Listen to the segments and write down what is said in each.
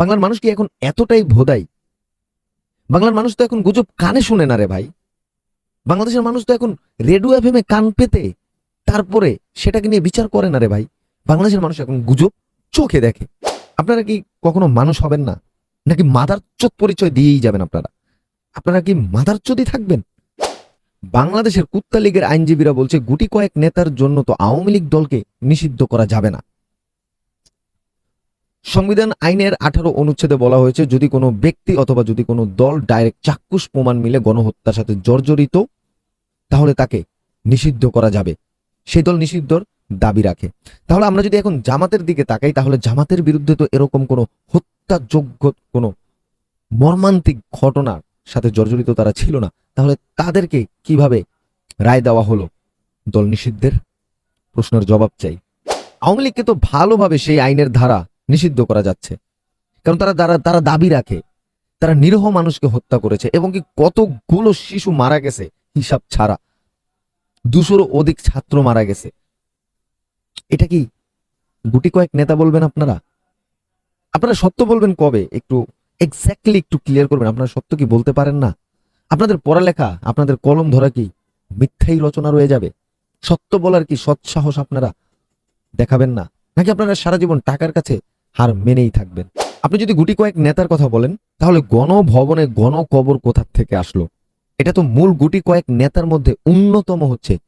বাংলার মানুষ কি এখন এতটাই ভোদাই? বাংলার মানুষ তো এখন গুজব কানে শুনে না রে ভাই। বাংলাদেশের মানুষ তো এখন রেডিও এফ এ কান পেতে তারপরে সেটাকে নিয়ে বিচার করে না রে ভাই। বাংলাদেশের মানুষ এখন গুজব চোখে দেখে। আপনারা কি কখনো মানুষ হবেন না? নাকি মাদার চোখ পরিচয় দিয়েই যাবেন আপনারা? আপনারা কি মাদার চোদই থাকবেন? বাংলাদেশের কুত্তা লীগের আইনজীবীরা বলছে, গুটি কয়েক নেতার জন্য তো আওয়ামী লীগ দলকে নিষিদ্ধ করা যাবে না। সংবিধান আইনের আঠারো অনুচ্ছেদে বলা হয়েছে, যদি কোনো ব্যক্তি অথবা যদি কোনো দল ডাইরেক্ট চাক্ষুষ প্রমাণ মিলে গণহত্যার সাথে জর্জরিত, তাহলে তাকে নিষিদ্ধ করা যাবে। সেই দল নিষিদ্ধর দাবি রাখে। তাহলে আমরা যদি এখন জামাতের দিকে তাকাই, তাহলে জামাতের বিরুদ্ধে তো এরকম কোনো হত্যাযোগ্য, কোনো মর্মান্তিক ঘটনার সাথে জর্জরিত তারা ছিল না। তাহলে তাদেরকে কীভাবে রায় দেওয়া হলো? দল নিষিদ্ধের প্রশ্নের জবাব চাই। আওয়ামী লীগকে তো ভালোভাবে সেই আইনের ধারা নিষিদ্ধ করা যাচ্ছে। কারণ তারা তারা তারা দাবি রাখে, তারা নিরহ মানুষকে হত্যা করেছে এবং কি কতগুলো শিশু মারা গেছে হিসাব ছাড়া। দুশোরও অধিক ছাত্র মারা গেছে। এটা কি গুটি কয়েক নেতা বলবেন আপনারা? আপনারা সত্য বলবেন কবে? একটু এক্স্যাক্টলি একটু ক্লিয়ার করবেন। আপনারা সত্য কি বলতে পারেন না? আপনাদের পড়ালেখা, আপনাদের কলম ধরা কি মিথ্যাই রচনা রয়ে যাবে? সত্য বলার কি সৎসাহস আপনারা দেখাবেন না? নাকি আপনারা সারা জীবন টাকার কাছে হার মেনেই থাকবেন। আপনি যদি গুটি কয়েক নেতার কথা বলেন, তাহলে গণভবনে গণকবর কোথা থেকে আসলো? এটা তো মূল গুটি কয়েক নেতার মধ্যে অন্যতম হচ্ছে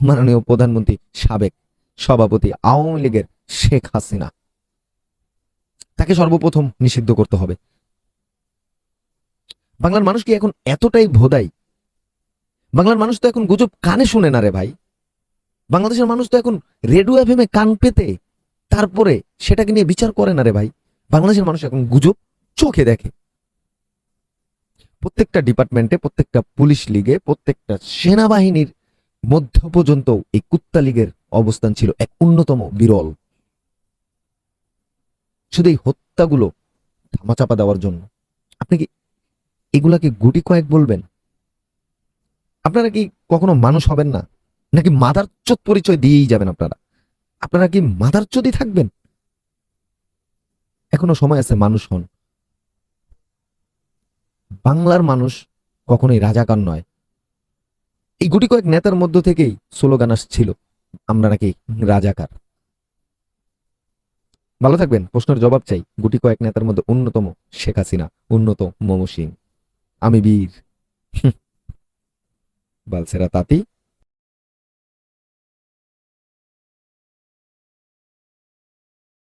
মাননীয় প্রধানমন্ত্রী সাবেক সভাপতি আওয়ামী লীগের শেখ হাসিনা। তাকে সর্বপ্রথম নিষিদ্ধ করতে হবে। বাংলার মানুষ কি এখন এতটাই ভোদাই? বাংলার মানুষ তো এখন গুজব কানে শুনে না রে ভাই। বাংলাদেশের মানুষ তো এখন রেডিও এফ এ কান পেতে তারপরে সেটাকে নিয়ে বিচার করে না রে ভাই। বাংলাদেশের মানুষ এখন গুজব চোখে দেখে। প্রত্যেকটা ডিপার্টমেন্টে, প্রত্যেকটা পুলিশ লিগে, প্রত্যেকটা সেনাবাহিনীর মধ্য পর্যন্ত এই কুত্তা লীগের অবস্থান ছিল এক অন্যতম বিরল। শুধু এই হত্যাগুলো ধামাচাপা দেওয়ার জন্য। আপনি কি এগুলাকে গুটি কয়েক বলবেন? আপনারা কি কখনো মানুষ হবেন না? নাকি মাদার চোদ পরিচয় দিয়েই যাবেন আপনারা? আপনারা কি মাদার চোদই থাকবেন? এখনও সময় আছে, মানুষ হন। বাংলার মানুষ কখনোই রাজাকার নয়। এই গুটি কয়েক নেতার মধ্য থেকেই স্লোগান আসছিল, আমরা নাকি রাজাকার। ভালো থাকবেন, প্রশ্নের জবাব চাই। গুটি কয়েক নেতার মধ্যে অন্যতম শেখ হাসিনা উন্নত মম সিং। আমি বীর। বালসেরা তাঁতি।